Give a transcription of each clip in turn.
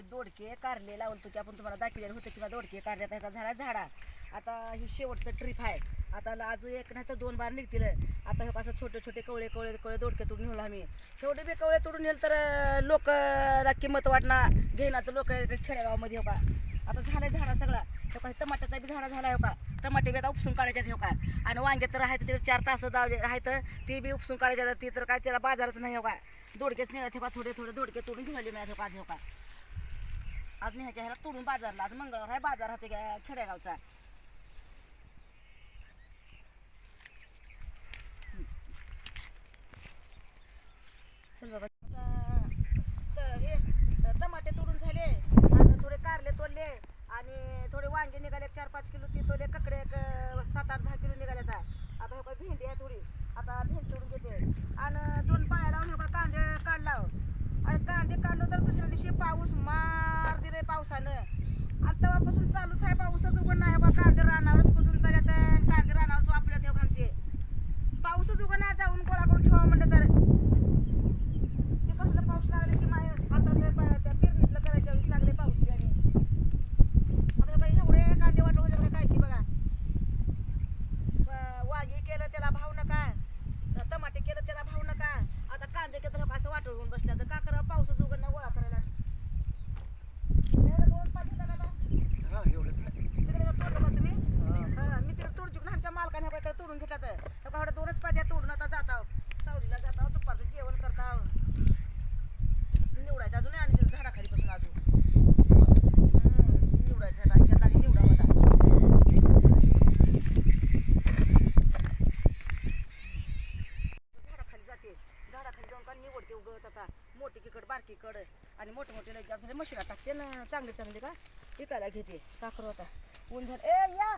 दोडके कारले लावलं की आपण तुम्हाला दाखवलेलं होतं किंवा दोडके कारले त्याचा झाला झाडा. आता ही शेवटचं ट्रिप आहे. आता ला- अजून एक नाही तर दोन बार निघतील. आता हे असं छोटे छोटे कवळे कवळे कवळे दोडके तोडून नेलो आम्ही. तेवढे बी कवळे तोडून नेलं तर लोकला किंमत वाटणार घेणार तर लोक खेडेगावामध्ये हो का आता झालं झाडा सगळा. हे का टमाट्याचा बी झाडा झाला हो का टमाटे बी आता उपसून काढायच्यात हो का आणि वांगे तर आहे ते चार तास दावले आहेत तर ते बी उपसून काढायच्या ती तर काय त्याला बाजारच नाही हो का दोडकेच निघत हो का थोडे थोडे दोडके तोडून घेऊन आले नाही हो का आज हो का आज न्यायच्या ह्याला तोडून बाजारला आज मंगळवार आहे बाजार राहतो का खेडेगावचा. हे टमाटे तोडून झाले आणि थोडे कारले तोडले आणि थोडे वांगे निघाले चार पाच किलो ती तोडले ककडे एक सात आठ दहा किलो निघाले आता. आता हो का भेंडी आहे थोडी. आता भेंडी तोडून घेते. आणि दोन पाया लावून हो का कांदे काढला. आणि कांदे काढलो तर दुसऱ्या दिवशी पाऊस पावसानं. आणि तेव्हापासून चालूच आहे पाऊसच उघड नाही बा कांदे रानावरच कुजून चालत आणि कांदे रानावरच वापरत हो आमचे पाऊसच उघडणार जाऊन गोळा करून ठेवा म्हणलं तर ते कसलं पाऊस लागले की माय आता ते प- त्या पेरणीतलं करायच्या वेळेस लागले पाऊस बियाणे आता बाई एवढे कांदे वाटवून लागले काय की बघा व- वांगी केलं त्याला भाव नका टमाटे केलं त्याला भाव नका आता कांदे केलं तर असं वाटवून बसल्या तर का करावं पाऊसच उघडणं गोळा करायला एवढं दोन पाच दिवसाला बा. हा, एवढंच आहे. तिकडे जर तोडलं का तुम्ही हा, मी तिकडे तोड चुकून आमच्या मालकाने घेतला तर एवढ्या एवढ्या दोनच पाद्या तोडून आता जाता सावलीला जाता दुपारचं जेवण करता निवडायचं अजून आणि झाडाखाली बसून अजून निवडायचं आता आमच्या जागी निवडा आता. झाडाखाली जाते. झाडाखाली जाऊन का निवडते उगवच आता. मोठी किकड बारकी कड. आणि मोठे मोठे लय जास्त मशीला टाकते ना. चांगले चांगले का? विकायला घेते. टाकर आता. ऊन झालं. ए या!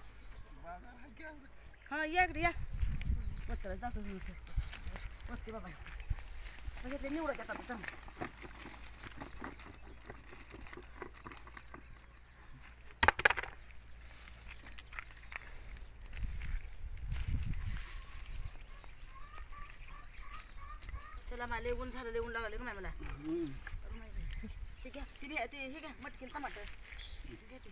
हा या इकडे या. वस्त्राला जातो मी वस्ती बाबा. ते निवडत येतात चांगलं चला मला लय ऊन झालं लय ऊन लागलं का नाही मला. ते घ्या. ते घ्या ते हे घ्या. मटकीन टमाटर. घे ते.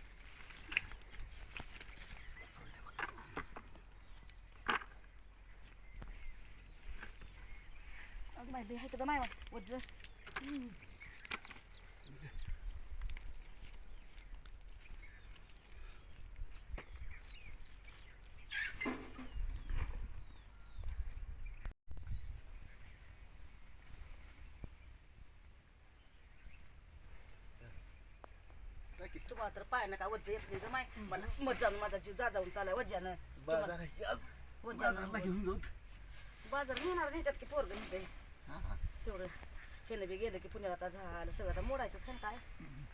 अगं माहिती आहे का माय वज्ज काय की? तुम्हाला तर पाय नका वज्ज येत नाही ग माय? मला मजा माझा जीव जा जाऊन चालाय वज्जानं बाजार घेऊन जाऊ. बाजार घेणार न्यायच्यात की पोरग नेते हा, हा. तेवढं फेनं बी गेलं की पुण्याला आता झालं सगळं आता मोडायचंच आहे काय?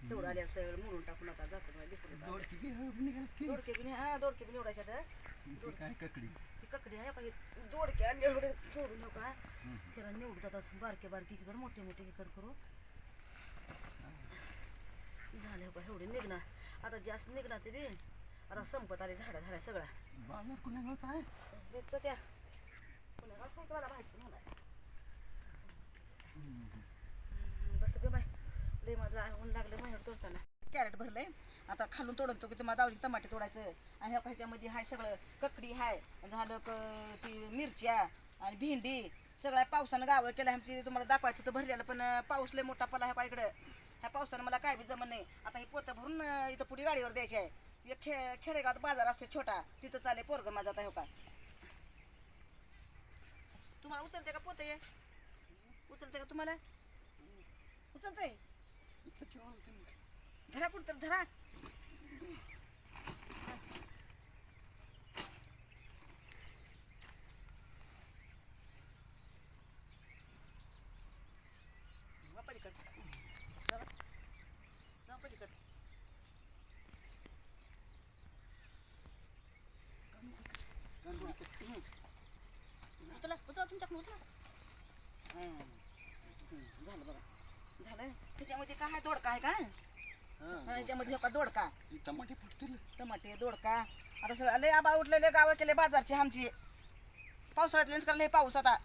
तेवढं आल्यावर सगळं मोडून टाकून आता जातं मला. दोडकी बी? दोडके बी हा दोडके बी निवडायचे आता ते काय ककडी? ती ककडी आहे हे दोडके आणि एवढे सोडून नका. त्याला निवडत आता बारके बारके इकडे मोठे मोठे इकडे करू झाले हो का एवढे निघणार आता जास्त निघणार ते बी आता संपत आले झाडा झाल्या सगळा बाजार कुणालाच आहे? त्या. पुण्याला सायकलाला माहिती मला बस ग बाय लय माझं ऊन लागलं तोडताना कॅरेट भरलंय. आता खालून तोडतो की तुम्हाला दावली टमाटे तोडायचं. आणि ह्या ह्याच्यामध्ये हाय सगळं ककडी हाय. झालं क ती मिरच्या आणि भेंडी. सगळ्या पावसानं गावं केलं. आमची तुम्हाला दाखवायचं होतं भरलेलं पण पाऊस लय मोठा पडला ह्या इकडं. ह्या पावसानं मला काय बी जमत नाही. आता ही पोतं भरून इथं पुढे गाडीवर द्यायची आहे. एक खे खेडेगावात बाजार असतो छोटा. तिथं चालेल पोरग माझा आता हो का. तुम्हाला उचलते का पोते उचलते का तुम्हाला? उचलते. धरा कुठं तर धरा. वा उचला उचला तुमच्याकडून उचला. झालं बघा. झालं त्याच्यामध्ये काय आहे? दोडका आहे का? हा, ह्याच्यामध्ये हो का दोडका. ही टमाटे फुटतील. टमाटे दोडका. आता सगळं लय आबा उठलेले गावं केले बाजारचे आमची. पावसाळ्यात लेन्स करायला हे पाऊस आता